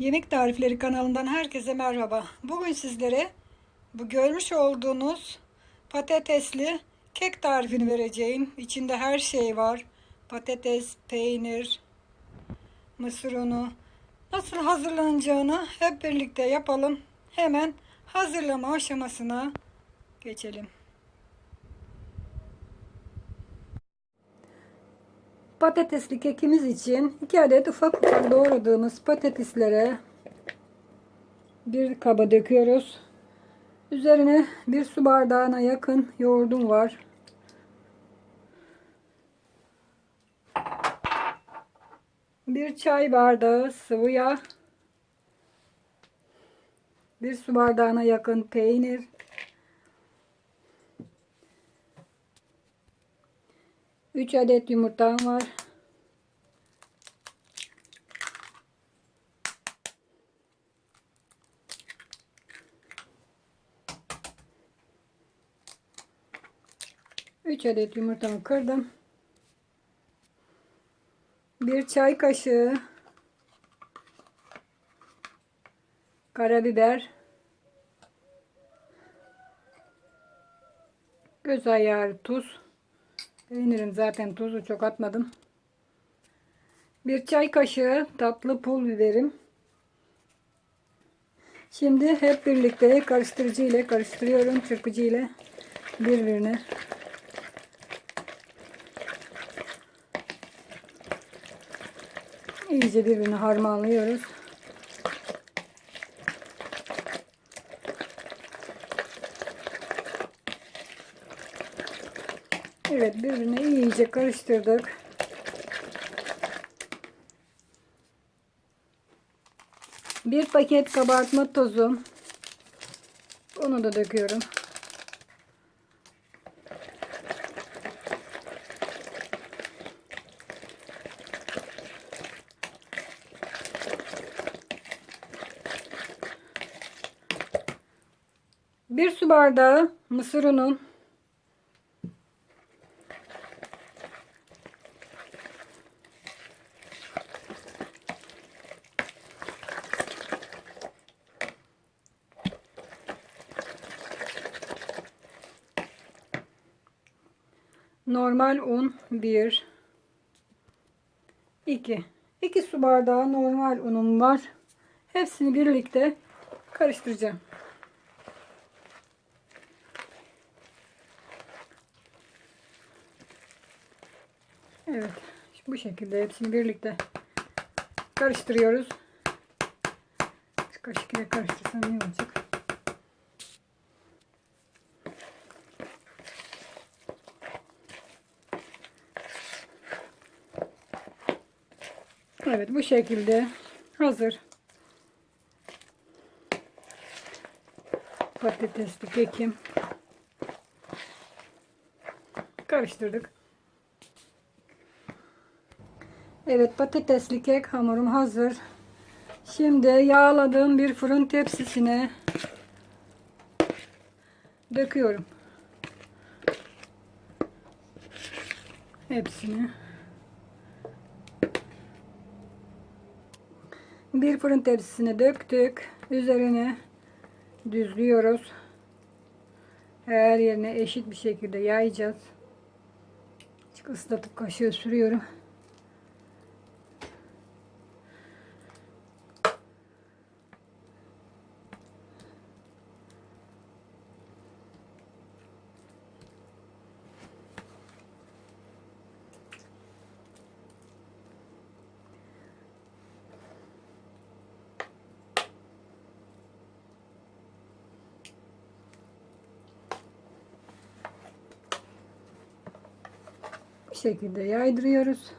Yemek Tarifleri kanalından herkese merhaba. Bugün sizlere bu görmüş olduğunuz patatesli kek tarifini vereceğim. İçinde her şey var. Patates, peynir, mısır unu. Nasıl hazırlanacağını hep birlikte yapalım. Hemen hazırlama aşamasına geçelim. Patatesli kekimiz için 2 adet ufak ufak doğradığımız patateslere bir kaba döküyoruz. Üzerine bir su bardağına yakın yoğurdum var. Bir çay bardağı sıvı yağ. Bir su bardağına yakın peynir. Üç adet yumurtam var. Üç adet yumurtamı kırdım. Bir çay kaşığı karabiber göz ayarı tuz Peynirin zaten tuzu çok atmadım. Bir çay kaşığı tatlı pul biberim. Şimdi hep birlikte karıştırıcı ile karıştırıyorum. Çırpıcı ile birbirine. İyice birbirine harmanlıyoruz. Evet birbirine iyice karıştırdık. Bir paket kabartma tozu. Onu da döküyorum. Bir su bardağı mısır unu. Normal un 1 2 2 su bardağı normal unum var. Hepsini birlikte karıştıracağım. Evet. Bu şekilde hepsini birlikte karıştırıyoruz. Kaşık ile karıştırsam iyi olacak. Evet bu şekilde hazır. Patatesli kekim. Karıştırdık. Evet patatesli kek hamurum hazır. Şimdi yağladığım bir fırın tepsisine döküyorum. Hepsini. Bir fırın tepsisine döktük. Üzerine düzlüyoruz. Her yerine eşit bir şekilde yayacağız. Çık ıslatıp kaşığı sürüyorum. Şekilde yaydırıyoruz.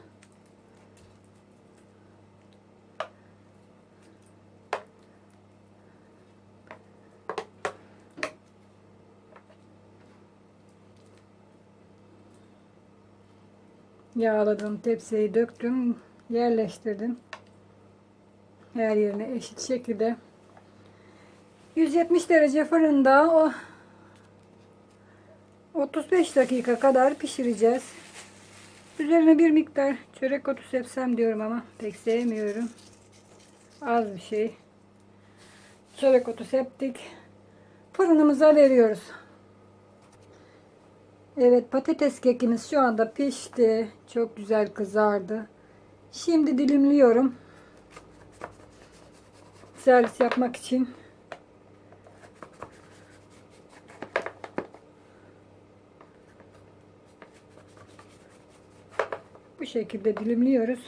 Yağladım tepsiyi döktüm yerleştirdim her yerine eşit şekilde 170 derece fırında o 35 dakika kadar pişireceğiz. Üzerine bir miktar çörek otu sepsem diyorum ama pek sevmiyorum. Az bir şey. Çörek otu septik. Fırınımıza veriyoruz. Evet patates kekimiz şu anda pişti. Çok güzel kızardı. Şimdi dilimliyorum. Servis yapmak için. Şekilde dilimliyoruz.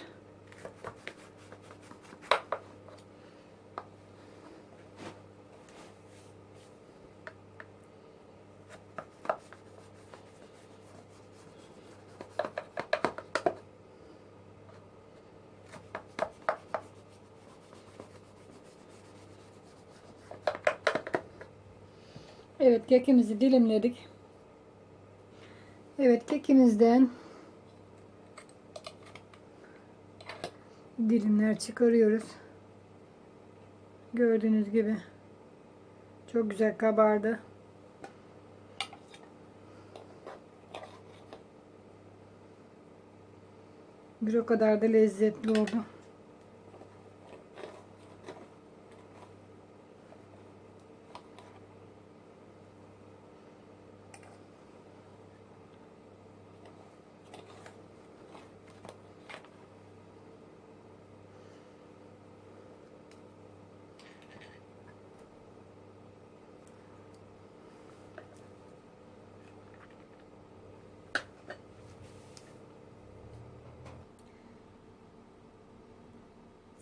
Evet kekimizi dilimledik. Evet kekimizden dilimler çıkarıyoruz. Gördüğünüz gibi çok güzel kabardı. Bir o kadar da lezzetli oldu.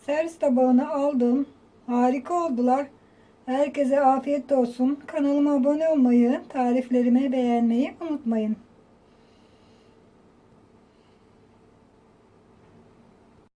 Servis tabağına aldım. Harika oldular. Herkese afiyet olsun. Kanalıma abone olmayı, tariflerimi beğenmeyi unutmayın.